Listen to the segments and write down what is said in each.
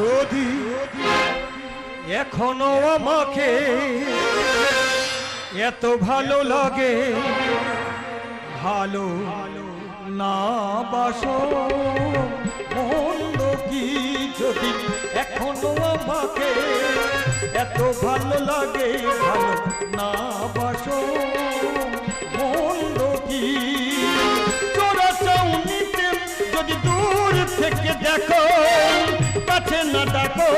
যদি এখনও আমাকে এত ভালো লাগে, ভালো না বাসো। মন্দ কি যদি এখনও আমাকে এত ভালো লাগে, ভালো না বাসো। মন্দ কি? চোরা চাউনিতে যদি দূর থেকে দেখো কাছে না ডাকো।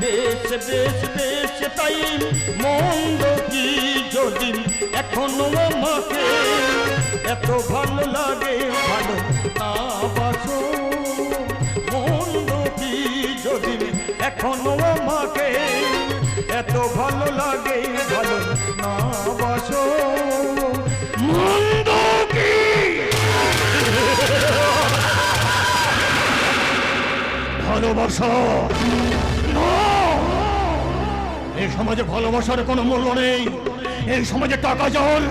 বেশ বেশ বেশ, তাই মন্দ কি যদি এখনও আমাকে এত ভালো লাগে, ভালো না বাসো। মন্দ কি যদি এখনও আমাকে এত ভালো লাগে, ভালো না বাসো। মন্দ এই সমাজে ভালোবাসার কোনো মূল্য নেই। এই সমাজে টাকা জল,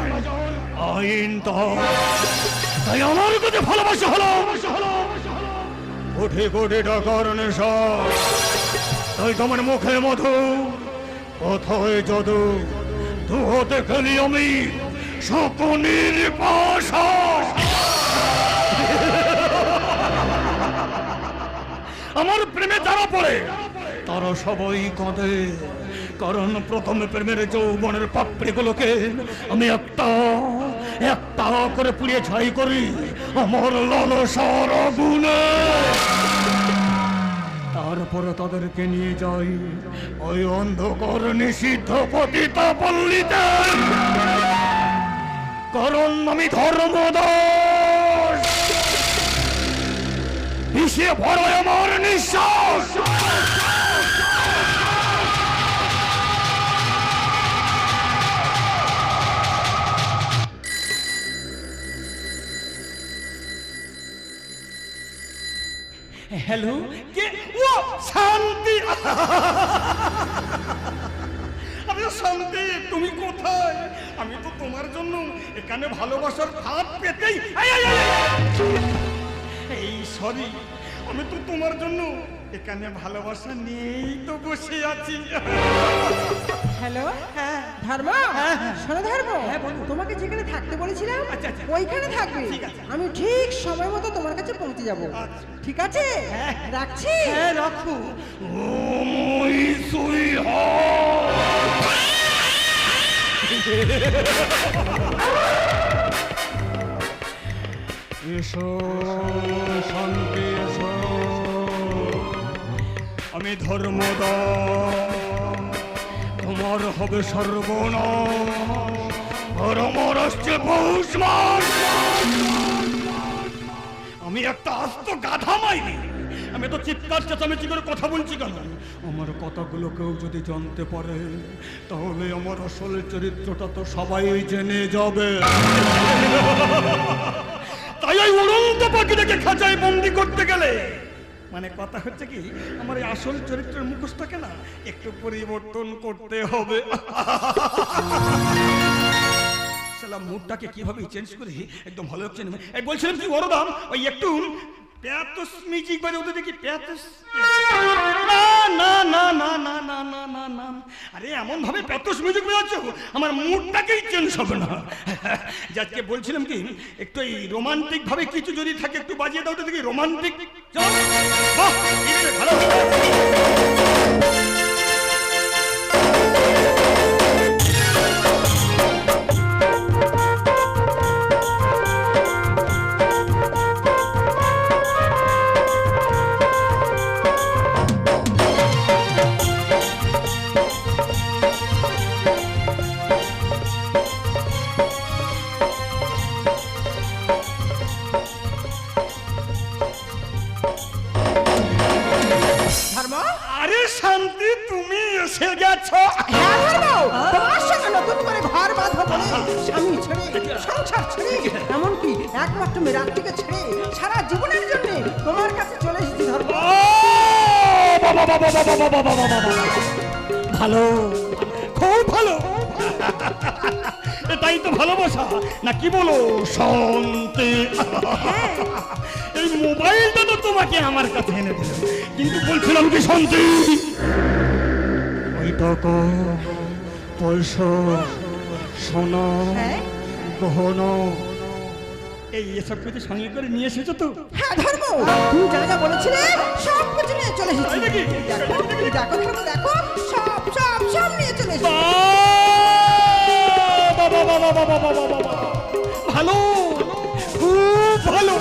আইন তো। তাই আমার কাছে ভালোবাসা হলো। কোটি কোটি টাকার নেশা। তাই তোমার মুখে মধু, কোথায় যদু দু হতে খেলি আমি শকুনির পাশা আমার প্রেমে যারা পড়ে, তারা সবাই কাঁদে। কারণ প্রথমে প্রেমের যৌবনের পাপড়িগুলোকে আমি একটা একটা করে পুড়িয়ে ছাই করি আমার লালসার আগুনে। তারপরে তাদেরকে নিয়ে যাই ওই অন্ধকার নিষিদ্ধ পতিতা পল্লীতে কারণ আমি ধর্মদাস বিষে ভরো আমার নিঃশ্বাস। হ্যালো, কে? ও, শান্তি। আরে শান্তি, তুমি কোথায়? আমি তো তোমার জন্য এখানে ভালোবাসার হাত পেতেই। এই সরি আমি তো তোমার জন্য এখানে ভালোবাসা নিয়েই তো বসে আছি। হ্যালো? ধর্ম? শোনো ধর্ম তোমাকে যেখানে থাকতে বলেছিলাম আচ্ছা, আচ্ছা। ওইখানে থাকবে। ঠিক আছে। আমি ঠিক সময় মতো তোমার কাছে পৌঁছে যাব। আচ্ছা। ঠিক আছে? রাখছি? হ্যাঁ রাখো। ও এসো, শান্তি এসো। আমি ধর্মদা তোমার হবে সর্বনাশ। আর আমার আসছে পৌষ আমি একটা আস্ত গাধা মাইনি আমি তো চিৎকার চেঁচামেচি করে কথা বলছি কেন? আমার কথাগুলো কেউ যদি জানতে পারে, তাহলে আমার আসল চরিত্রটা তো সবাই জেনে যাবে। তাই ওই উড়ন্ত পাখিটাকে খাঁচায় বন্দি করতে গেলে। মানে কথা হচ্ছে কি, আমার এই আসল চরিত্রের মুখোশটাকে না একটু পরিবর্তন করতে হবে। মুডটাকে কীভাবে চেঞ্জ করে একদম ভালো না। এই বলছিলাম কি বড়দাম ওই একটু। প্যাতস মিউজিক বাজে ওদের দেখি প্যাতস আরে এমন ভাবে প্যাতস মিউজিক বাজাচ্ছ আমার মুডটাকেই চেঞ্জ হবে না। যাকে বলছিলাম কি, একটু এই রোমান্টিক ভাবে কিছু যদি থাকে, একটু বাজিয়ে দাও তো দেখি রোমান্টিক ভালো। এমনকি একমাত্র মেরাত্রিকে ছেড়ে সারা জীবনের জন্য তোমার কাছে চলে এসেছি ধর্ম। ভালো খুব ভালো এটাই তো ভালোবাসা না কি বলো শান্তি এই মোবাইলটা তো তোমাকে আমার কাছে এনে দিলাম কিন্তু বলছিলাম কি শান্তি ওই টাকা পয়সা সোনা হ্যাঁ গহনা এই এসব কিছু সঙ্গে করে নিয়ে এসেছ তো? হ্যাঁ ধর্ম। তুমি যা যা বলেছিলে সব কিছু নিয়ে চলে এসেছি? দেখো দেখো ধর্ম দেখো সব সব সব নিয়ে চলে এসেছি। ভালো খুব ভালো।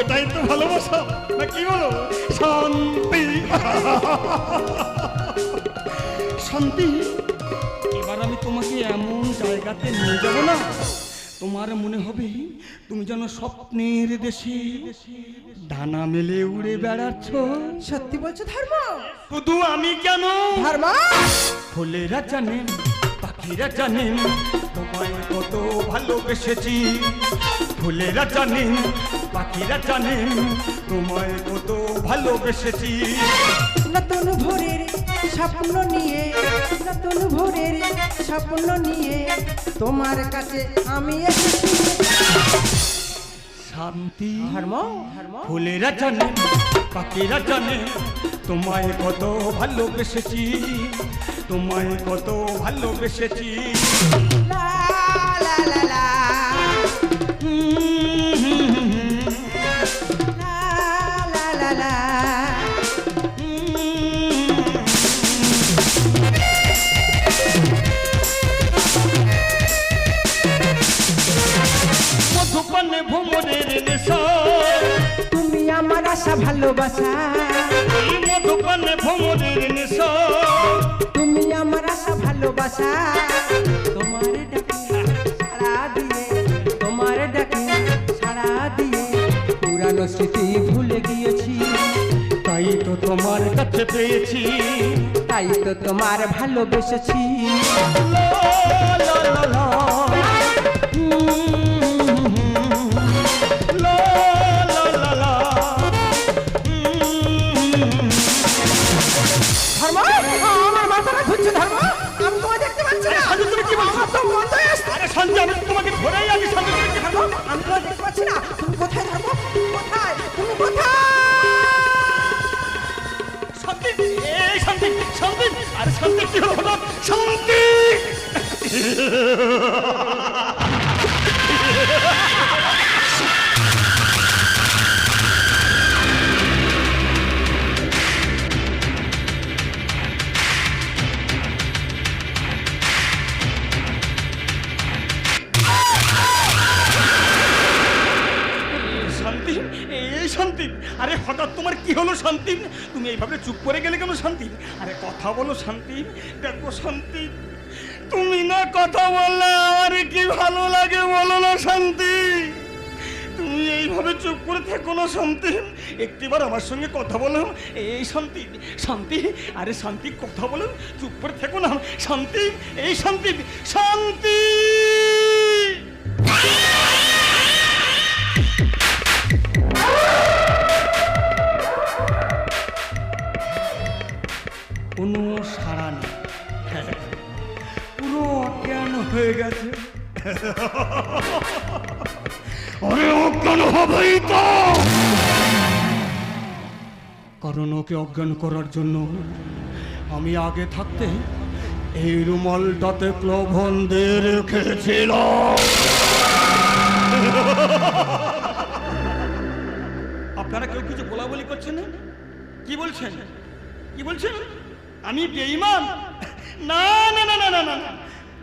এটাই তো ভালোবাসা না কি বলো? শান্তি। শান্তি। এবার আমি তোমাকে এমন জায়গাতে নিয়ে যাব না তোমার মনে হবে তুমি যেন স্বপ্নের দেশে ডানা মেলে উড়ে বেড়াচ্ছ? সত্যি বলছো ধর্ম? শুধু আমি কেন? ধর্ম? ফুলেরা জানেন পাখিরা জানেন তোমায় কত ভালোবেসেছি। ফুলেরা জানেন পাখিরা জানেন তোমায় কত ভালোবেসেছি। নতুন ভোরের স্বপ্ন নিয়ে নতুন ভোরের স্বপ্ন নিয়ে তোমার কাছে আমি এসেছি। শান্তি ধর্ম ধর্ম। ফুলেরা জানেন পাখিরা জানেন তোমায় কত ভালোবেসেছি তোমায় কত ভালোবেসেছি। ভালোবাসা তোমার ডাকে সাড়া দিয়ে, তোমার ডাকে সাড়া দিয়ে। পুরানো স্মৃতি ভুলে গিয়েছি, তাই তো তোমার কাছে পেয়েছি, তাই তো পাচ্ছি না? তুমি কোথায় থাকো? কোথায়? তুমি কোথায়? শান্তি। এই শান্তি শান্তি। আরে শান্তি কি হলো? শান্তি! হঠাৎ তোমার কি হলো শান্তি? তুমি এইভাবে চুপ করে গেলে কেন শান্তি? আরে কথা বলো শান্তি। দেখো শান্তি। তুমি না কথা বললে আমার কি ভালো লাগে বলো না শান্তি? তুমি এইভাবে চুপ করে থেকো না শান্তি। একটিবার আমার সঙ্গে কথা বলো। এই শান্তি শান্তি। আরে শান্তি, কথা বলো। চুপ করে থেকো না। শান্তি, এই শান্তি শান্তি। হয়ে গেছে। অজ্ঞান কারণ ওকে অজ্ঞান করার জন্য আমি আগে থাকতে এই রুমালটাতে প্লবন দিয়ে রেখেছিলাম। আপনারা কেউ কিছু বলাবলি করছেন না? কি বলছেন? কি বলছেন? আমি বেঈমান? না না না না না না।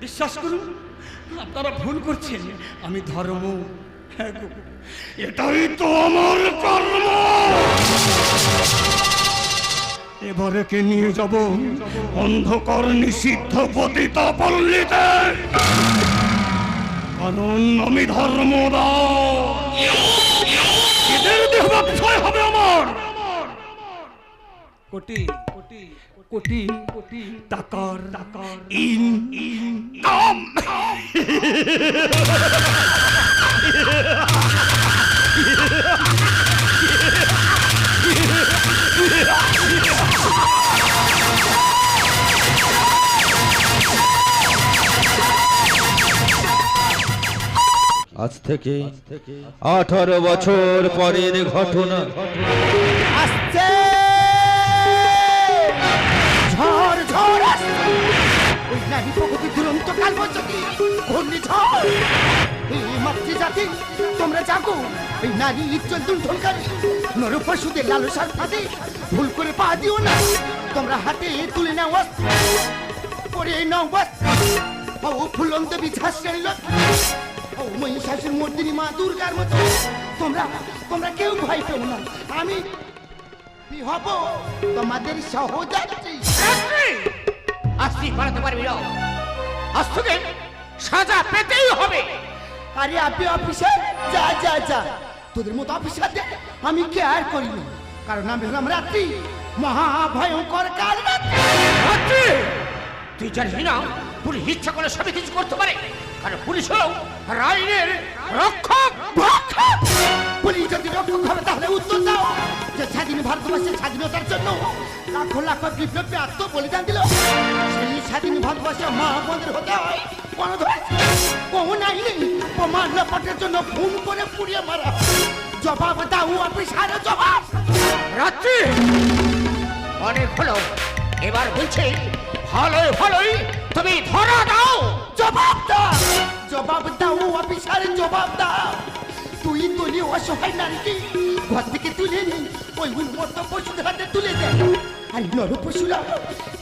বিশ্বাস করুন, আপনারা ভুল করছেন। আমি ধর্ম। এটাই তো আমার কর্ম। এবারে কে নিয়ে যাব? অন্ধকার নিষিদ্ধ পতিতা পল্লীতে। কারণ আমি ধর্মদা এদের দেহ হবে আমার। কোটি কোটি কোটি টাকার টাকার ইন ইন কাম আজ থেকে আঠারো বছর পরের ঘটনা। আসছে মাতৃজাতি তোমরা জাগো। এই নারী ইজ্জত দুর্ধনকারী নর পশুদের লালসার ভুল করে পা দিও না। তোমরা হাতে তুলে নাও পরে নাও অস্ত্র ও ফুলন্ত লক্ষ্য ও মহিষাসুর মর্দিনী মা দুর্গার মতো। তোমরা তোমরা কেউ ভয় পেও না। আমি হব তোমাদের সহযাত্রী। আস্তি পালাতে পারবি সাজা পেতেই হবে। আরে আপনি অফিসার যা যা যা। তোদের মতো অফিসারদের আমি কেয়ার করি না। কারণ আমি হলাম রাত্রি। মহাভয়ঙ্কর কাল রাত্রি! তুই জানিস না পুলিশ ইচ্ছা করে সবই কিছু করতে পারে। কারণ পুলিশ হলো রাইনের রক্ষক! পুলিশ যদি রক্ষক হবে তাহলে উত্তর স্বাধীন ভারতবর্ষের স্বাধীনতার জন্য লাখো লাখো বিপ্লবী আত্ম বলিদান দিল। সেই স্বাধীন ভারতবর্ষে মা বোনদের হতে। জবাব দাও অফিসার, জবাব। দাও। তুই তুলি অসহায় নারীকে ঘর থেকে তুলে নি, ওই উন্মত্ত পশুদের হাতে তুলে দে। আর নর পশুরা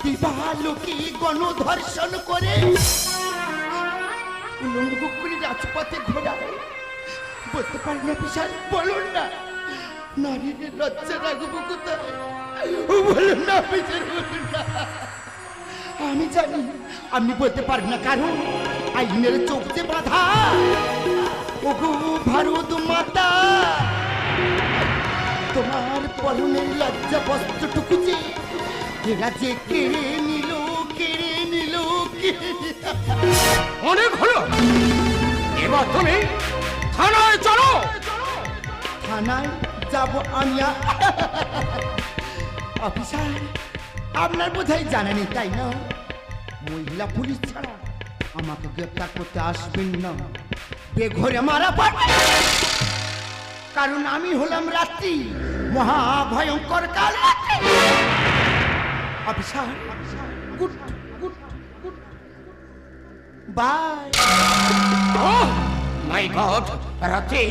দিবালোকে গণধর্ষণ করে। উলঙ্গ করে রাজপথে ঘোরায় বলতে পারি না বিশাল বলুন না। নারীর লজ্জা রাখব কোথায়? বলুন না, বিচার বলুন না। আমি জানি, আমি বলতে পারেন না কারণ আইনের চোখ যে বাধা, ওগো ভারত মাতা। তোমার পরনের লজ্জা বস্ত্রটুকু যে এরা যে কেড়ে নিল কেড়ে নিল অনেক হলো। এবার তুমি থানায় চলো। থানায় যাব আমি অফিসার আপনার বোধহয় জানা নেই তাই না? মহিলা পুলিশ ছাড়া আমাকে গ্রেপ্তার করতে আসবেন না। বেঘরে মারা পারবে কারণ আমি হলাম রাত্রি। মহাভয়ঙ্কর কাল রাত্রি। Officer good good good. Bye. My god রাতে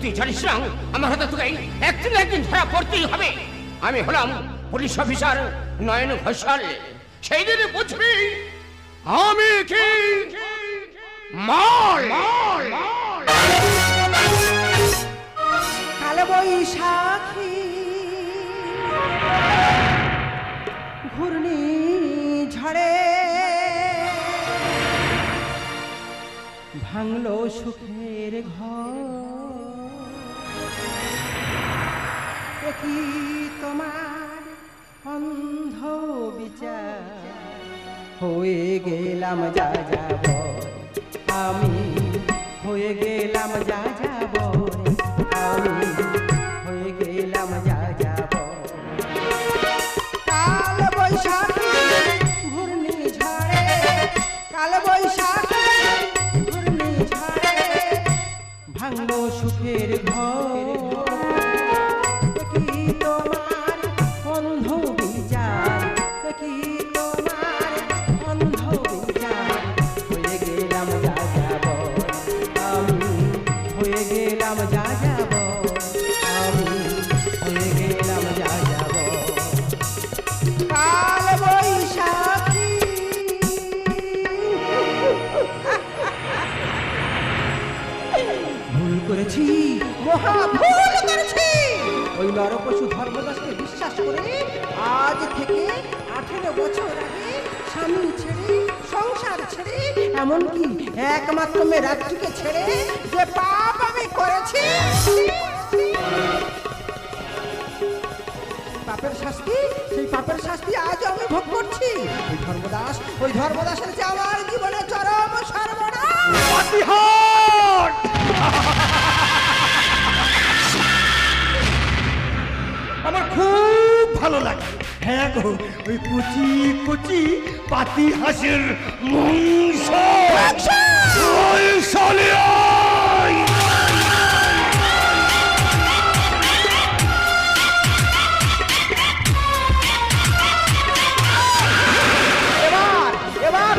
তুই জানিস না আমার হাতে তোকে একদিন একদিন ধরা পড়তেই হবে। আমি হলাম পুলিশ অফিসার নয়ন ঘোষাল। সেই দিনে বুঝবি আমি কি? মাল। কালো বৈশাখী। ঘূর্ণি ঝড়ে ভাঙলো সুখের ঘর। কি তোমার অন্ধ বিচার। হয়ে গেলাম যা যাব আমি হয়ে গেলাম যা যাব ঘর আঠেরো বছর আগে স্বামী ছেড়ে, সংসার ছেড়ে, এমনকি একমাত্র মেয়ে রাত্রিকে ছেড়ে যে পাপ আমি করেছি। পাপের শাস্তি, সেই পাপের শাস্তি আজ আমি ভোগ করছি। ওই ধর্মদাস, ওই ধর্মদাসের যে আমার ওই কচি কচি পাতি হাঁসের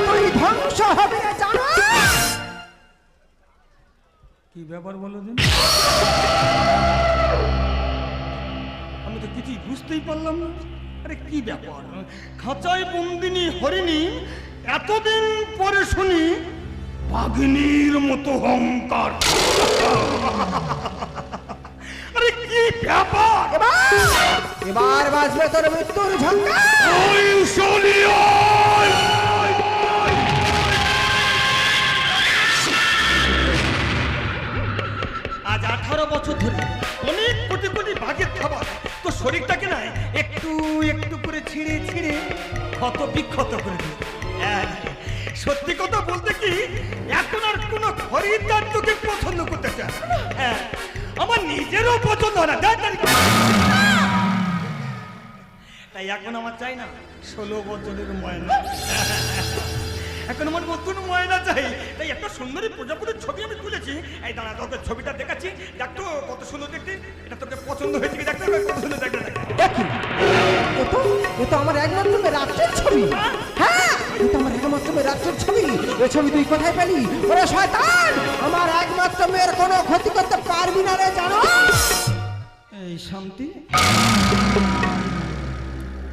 ওই ধ্বংস হবে কি ব্যাপার বলো দিন আমি তো কিছুই বুঝতেই পারলাম না। আরে কি ব্যাপার? খাঁচায় বন্দিনী হরিণী এতদিন পরে শুনি বাঘিনীর মতো অহংকার। আরে কি ব্যাপার? এবার বাজবে তোর মৃত্যুর আজ আঠারো বছর ধরে অনেক কোটি কোটি বাঘের খাবার তো শরীরটাকে না একটু একটু করে ছিঁড়ে ছিঁড়ে ক্ষত বিক্ষত করে দিল। হ্যাঁ, সত্যি কথা বলতে কি এখন আর কোনো খরিদ্দার তোকে পছন্দ করতে চায় হ্যাঁ আমার নিজেরও পছন্দ না। তাই এখন আমার চাই না ষোলো বছরের ময়না। এখন আমার নতুন ময়না চাই। তাই একটা সুন্দরী প্রজাপতির ছবি আমি তুলেছি। এই দাঁড়া তোকে ছবিটা দেখাচ্ছি। দেখ তো কত সুন্দর দেখতে। এটা তোকে পছন্দ হয়েছে কি? দেখতে কত সুন্দর দেখতে। দেখ। এ তো আমার একমাত্র রাত্রের ছবি। হ্যাঁ এ তো আমার একমাত্র রাত্রের ছবি। এ ছবি তুই কোথায় পেলি? ওরে শয়তান! আমার একমাত্র মেয়ের কোনো ক্ষতি করতে পারবি না রে জানো? এই শান্তি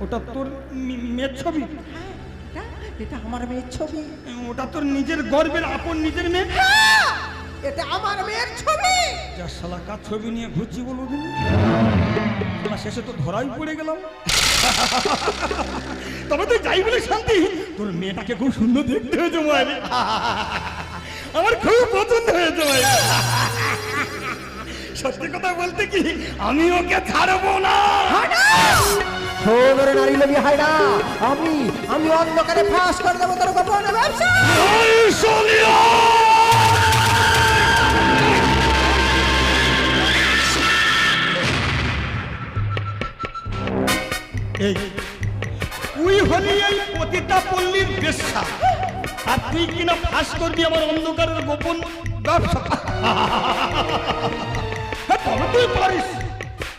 ওটা তোর মি- মেয়ের ছবি। এটা আমার মেয়ের ছবি। ওটা তোর নিজের গর্বের আপন নিজের মেয়ে? এটা আমার মেয়ের ছবি। যা শালা কার ছবি নিয়ে ঘুরছি বলো দিন শেষে তো ধরাই পড়ে গেলাম। তবে তুই যাই বলে শান্তি। তোর মেয়েটাকে খুব সুন্দর দেখতে হয়েছে মায়ের আমার খুব পছন্দ হয়েছে মায়ের সত্যি কথা বলতে কি আমি ওকে ছাড়বো না। শোন ওরে নারী লোভী হায়না আমি আমি অন্ধকারে ফাঁস করে দেবো তোর গোপন ব্যবসা! এই, তুই হলি এই পতিতা পল্লীর বেশ্যা। আর তুই কিনা ফাঁস করবি আমার অন্ধকারের গোপন ব্যবসা। তুই পারিস।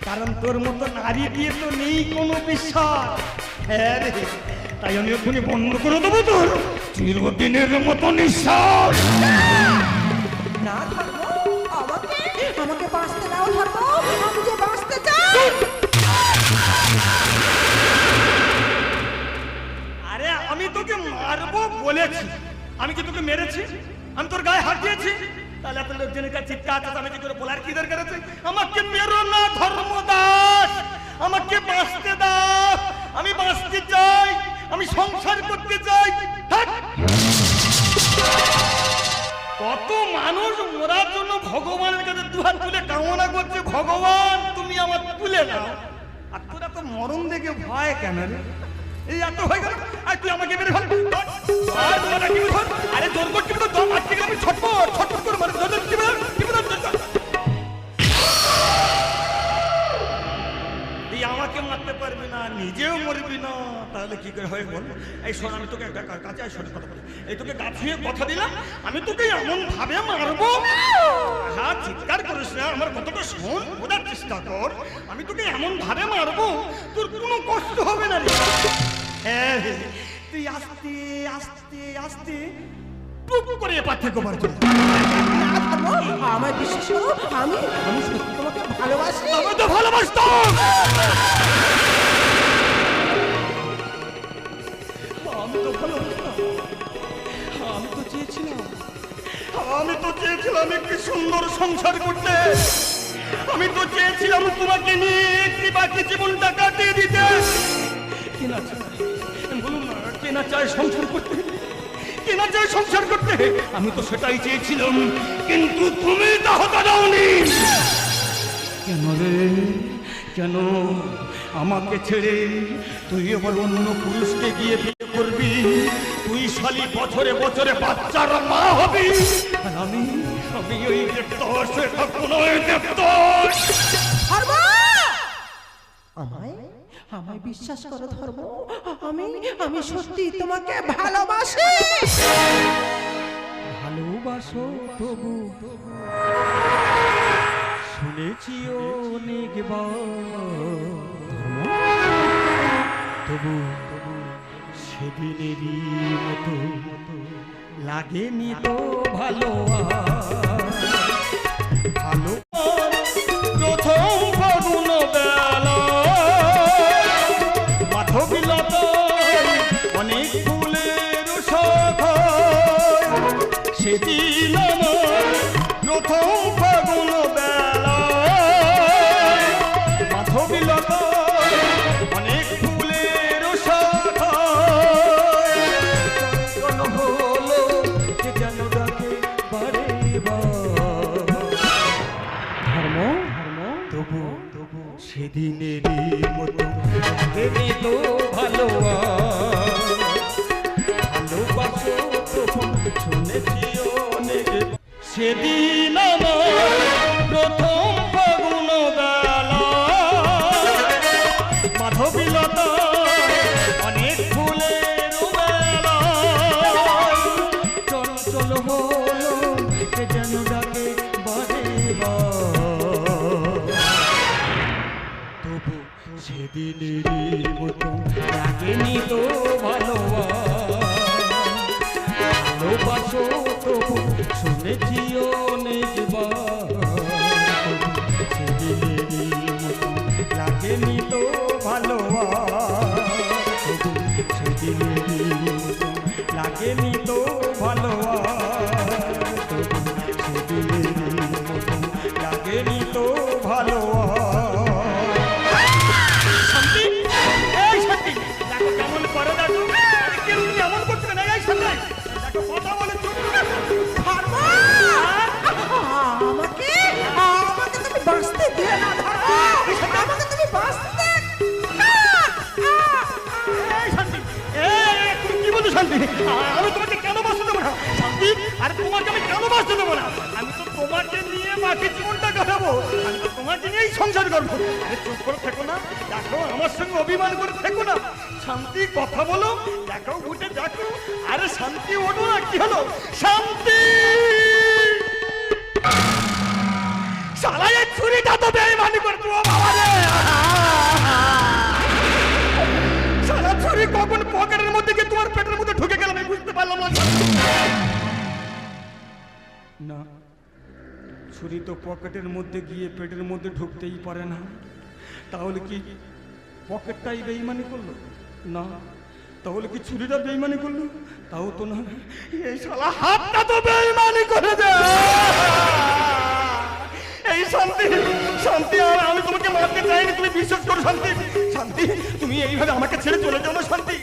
কারণ তোর মতো নারী দিয়ে তো নেই কোনো বিশ্বাস হ্যাঁ রে তাই আমি ওখানে বন্ধ করে দেবো তোর। চিরদিনের মতো নিঃশ্বাস। না ধর্ম আমাকে আমাকে বাঁচতে দাও ধর্ম আমি যে বাঁচতে চাই। আরে আমি তোকে মারবো বলেছি। আমি কি তোকে মেরেছি? আমি তোর গায়ে হাত দিয়েছি? তাহলে এত লোকজনের কাছে চিৎকার চেঁচামেচি করে বলার কি দরকার আছে? আমাকে মেরো না, ধর্মদাস! আমাকে বাঁচতে দাও! আমি বাঁচতে চাই, আমি সংসার করতে চাই। কত মানুষ মরার জন্য ভগবানের কাছে দুহাত তুলে কামনা করছে, ভগবান, তুমি আমার তুলে নাও আর তোরা তো মরণ দেখে ভয় কেন রে? তুই আমাকে মারতে পারবি না, নিজেও মরবি না। তাহলে কি করে হয় বল? এই শোন, আমি তোকে একটা কাছে আয়, শোন, কথা বলি। এই তোকে গাছিয়ে কথা দিলাম। আমি তোকে এমন ভাবে মারবো। হ্যাঁ চিৎকার করিস না, আমার কথাটা শোন, বোঝার চেষ্টা কর। আমি তোকে এমন ভাবে মারবো, তোর কোনো কষ্ট হবে না রে। হ্যাঁ তুই আস্তে আস্তে আস্তে। টুক করে এপার থেকে বার যা। আমায় বিশ্বাস করো আমি আমি সত্যি তোমাকে ভালোবাসি। আমি তো ভালোবাসতাম আমি তো ভালোবাসতাম আমি তো চেয়েছিলাম। আমি তো চেয়েছিলাম একটি সুন্দর সংসার করতে। আমি তো চেয়েছিলাম তোমাকে নিয়ে একটি বাকি জীবনটা কাটিয়ে দিতে। কেনা বলুন কেনা চায় সংসার করতে? কেনা চায় সংসার করতে? আমি তো সেটাই চেয়েছিলাম, কিন্তু তুমি তা হতে দাওনি। কেন রে? কেন আমাকে ছেড়ে তুই আবার অন্য পুরুষকে গিয়ে বিয়ে করবি? তুই শালি বছরে বছরে বাচ্চার মা হবি? আর আমি আমি ওই দেবদাস হয়ে থাকব না ওই দেবদাস। ধর্ম আমায় আমায় বিশ্বাস করো ধর্ম। আমি আমি সত্যি তোমাকে ভালোবাসি। ভালোবাসো তবু। শুনেছি তবু সেদিনেরই মতো লাগেনি তো ভালো মাধবীলতা, অনেক ফুলের মেলা চল চল, হলো, কে যেন ডাকে তবু সেদিনেরই মতো লাগেনি তো ভালো ভালোবাসো তবু, শুনেছি আমি তোমাকে কেন বাঁচতে দেবো না? শান্তি? আরে তোমাকে আমি কেন বাঁচতে দেবো না? আমি তো তোমাকে নিয়ে বাকি জীবনটা কাটাবো। আমি তো তোমাকে নিয়েই সংসার করব। চুপ করে থেকো না। দেখো, আমার সঙ্গে অভিমান করে থেকো না। শান্তি, কথা বলো। দেখো, উঠে দেখো। আরে শান্তি, ওঠো না। কি হলো? শান্তি! শালা এই ছুরিটা তো বেইমানি করছ বাবা রে! সারা ছুরি কখন পকেটের মধ্যে গিয়ে তোমার পেটের পারলাম না। না ছুরি তো পকেটের মধ্যে গিয়ে পেটের মধ্যে ঢুকতেই পারে না। তাহলে কি পকেটটাই বেইমানি করল? না তাহলে কি ছুরিটা বেইমানি করল? তাও তো না। এই শালা হাতটা তো বেইমানি করে দে। এই শান্তি শান্তি আর আমি তোমাকে মারতে চাইনি তুমি বিশ্বাস করো শান্তি। শান্তি, তুমি এইভাবে আমাকে ছেড়ে চলে যাও না শান্তি।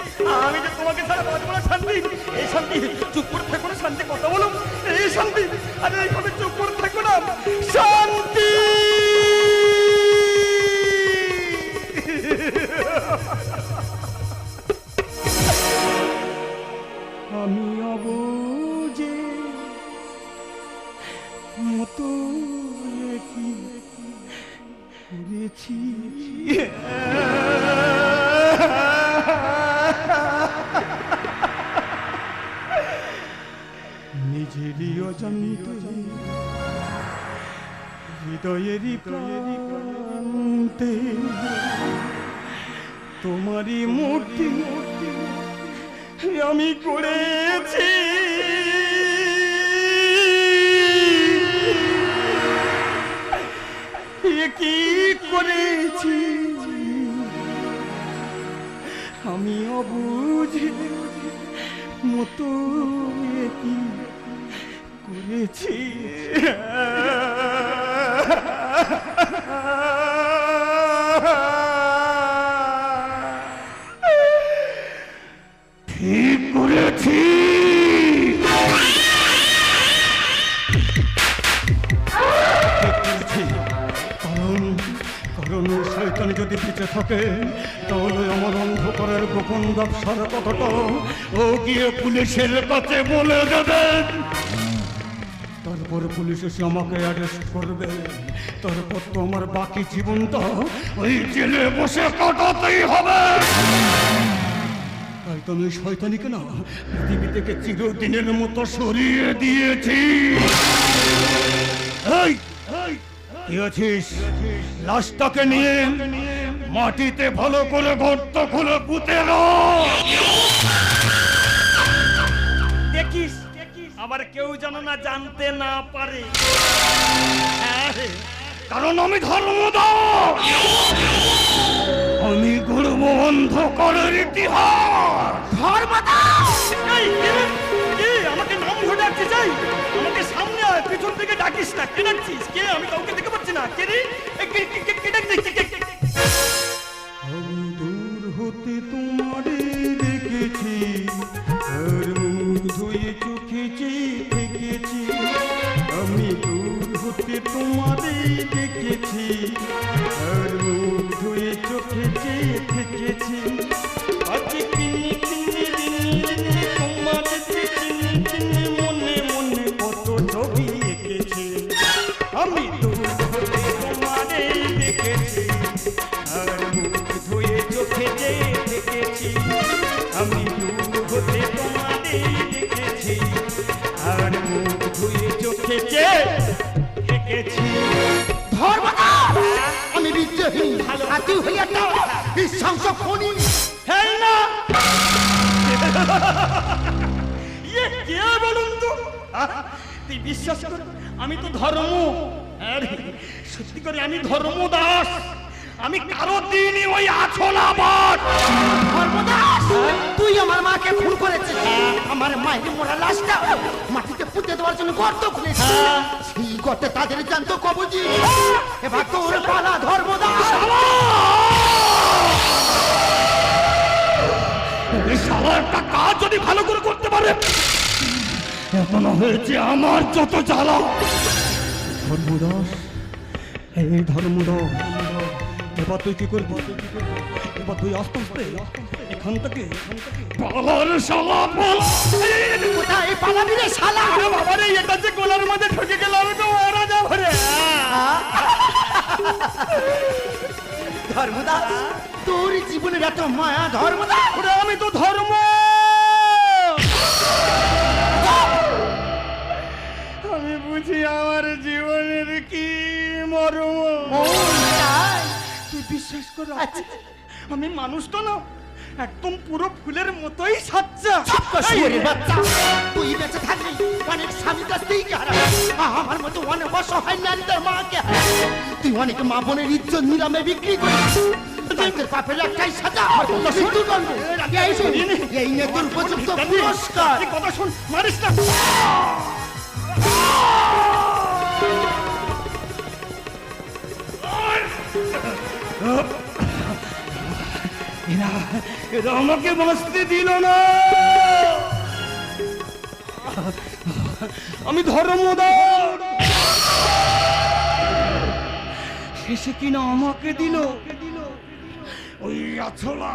আমি যে তোমাকে ছাড়া বাঁচবো না শান্তি। এই শান্তি, চুপ করে থেকো না শান্তি, কথা বলো। এই শান্তি, আরে এইভাবে চুপ করে থেকো না। শান্তি! আমি অবুঝে মতো কি করেছি নিজেরই অজান্তে হৃদয়েরই প্রান্তে তোমারই মূর্তি আমি করেছি। কি করেছি? আমি অবুঝে মতো কি করেছি ঠিক করেছি যদি থাকে তাহলে আমার অন্ধকারের গোপন ব্যবসার কথাটা ও গিয়ে পুলিশের কাছে বলে দেবে তারপর পুলিশ এসে আমাকে অ্যারেস্ট করবে। তারপর তো আমার বাকি জীবনটা ওই জেলে বসে কাটাতেই হবে। তাই তো আমি না পৃথিবী থেকে চিরদিনের মতো সরিয়ে দিয়েছি। আছিস? লাশটাকে নিয়ে মাটিতে ভালো করে গর্ত খুলে পুঁতে আবার কেউ যেন না জানতে না পারে। কারণ আমি ধর্মদাস আমি গর্ব অন্ধকারের ইতিহাস ধর্মদাস? আমাকে নাম ধরে ডাকতে চাই আমাকে সামনে আয় পিছন থেকে ডাকিস না। কে ডাকছিস? কে? আমি কাউকে দেখতে পাচ্ছি না। কে রে? কে কে- কে- ডাকছিস আমি দূর হতে তোমারে আর তুই হইয়া একটা নৃশংস খনি। হেই না! ইয়ে কে বলুন তো? তুই বিশ্বাস কর আমি তো ধর্ম। আরে সত্যি করে আমি ধর্ম দাস। আমি কারও দিনই ওই আছো বট ধর্মদাস? তুই আমার মাকে খুন করেছিস আমার মায়ের মোড়া লাশটা মাটিতে পুঁতে দেওয়ার জন্য গর্ত খুলেছিস সেই গর্তে তাদের জানতো কবজি। এবার তোর পালা একটা কাজ যদি ভালো করে করতে পারে? এখনও হয়েছে আমার যত জ্বালা। ধর্মদাস এই ধর্মদাস এবার তুই কি করবি? এবার তুই আস্তে আস্তে এখান থেকে পালার শালা পালা। কোথায়? পালাবি রে শালা। বাবা রে এটা যে গোলার মধ্যে ঢুকে গেলাম তো ওরা যা ভরে ধর্মদাস তোর জীবনের এত মায়া ধর্মদাস ওরে আমি তো ধর্ম। আমি বুঝি আমার জীবনের কি মর্ম? তুই বিশ্বাস কর। আচ্ছা। আমি মানুষ তো না। একদম পুরো ফুলের মতোই সাচ্চা শুয়োরের বাচ্চা। তুই বেঁচে থাকবি অনেক স্বামী কাছ থেকে আমার মতো অনেক অসহায় নারীদের মাকে। তুই অনেক মা বোনের ইজ্জত নিরামে বিক্রি করিস। তাদের পাপের একটাই সাজা। এই তোর উপযুক্ত পুরস্কার। কথা শোন মারিস না। এরা এরা আমাকে বাঁচতে দিল না। আমি ধর্মদার শেষে কিনা আমাকে দিল। ওই আছলা।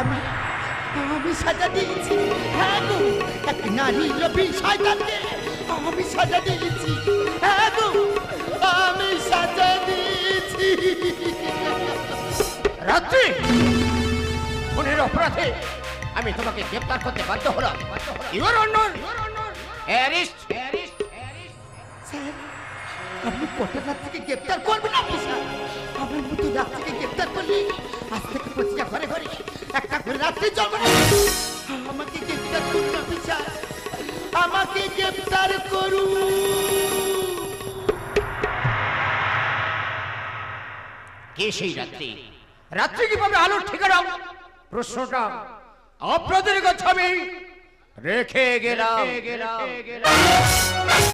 আমি আমি সাজা দিয়েছি। হ্যাঁ গো, এক নারী লোভী শয়তানকে আমি সাজা দিয়েছি। হ্যাঁ রাত্রি খুনের অপরাধে আমি তোমাকে গ্রেপ্তার করতে বাধ্য হলাম। ইউর অন্যর অ্যারেস্ট স্যার আপনি কত রাত্রিকে গ্রেপ্তার করবেন আপনি স্যার আমার মতো রাত্রিকে গ্রেপ্তার করলে আজ থেকে প্রতিটা ঘরে ঘরে একটা করে রাত্রি জন্ম। আমাকে গ্রেপ্তার করুন আপনি স্যার আমাকে গ্রেপ্তার করুন। কে সেই রাত্রি রাত্রি কীভাবে আলোর ঠিকানা? প্রশ্নটা আপনাদের কাছে আমি রেখে গেলাম।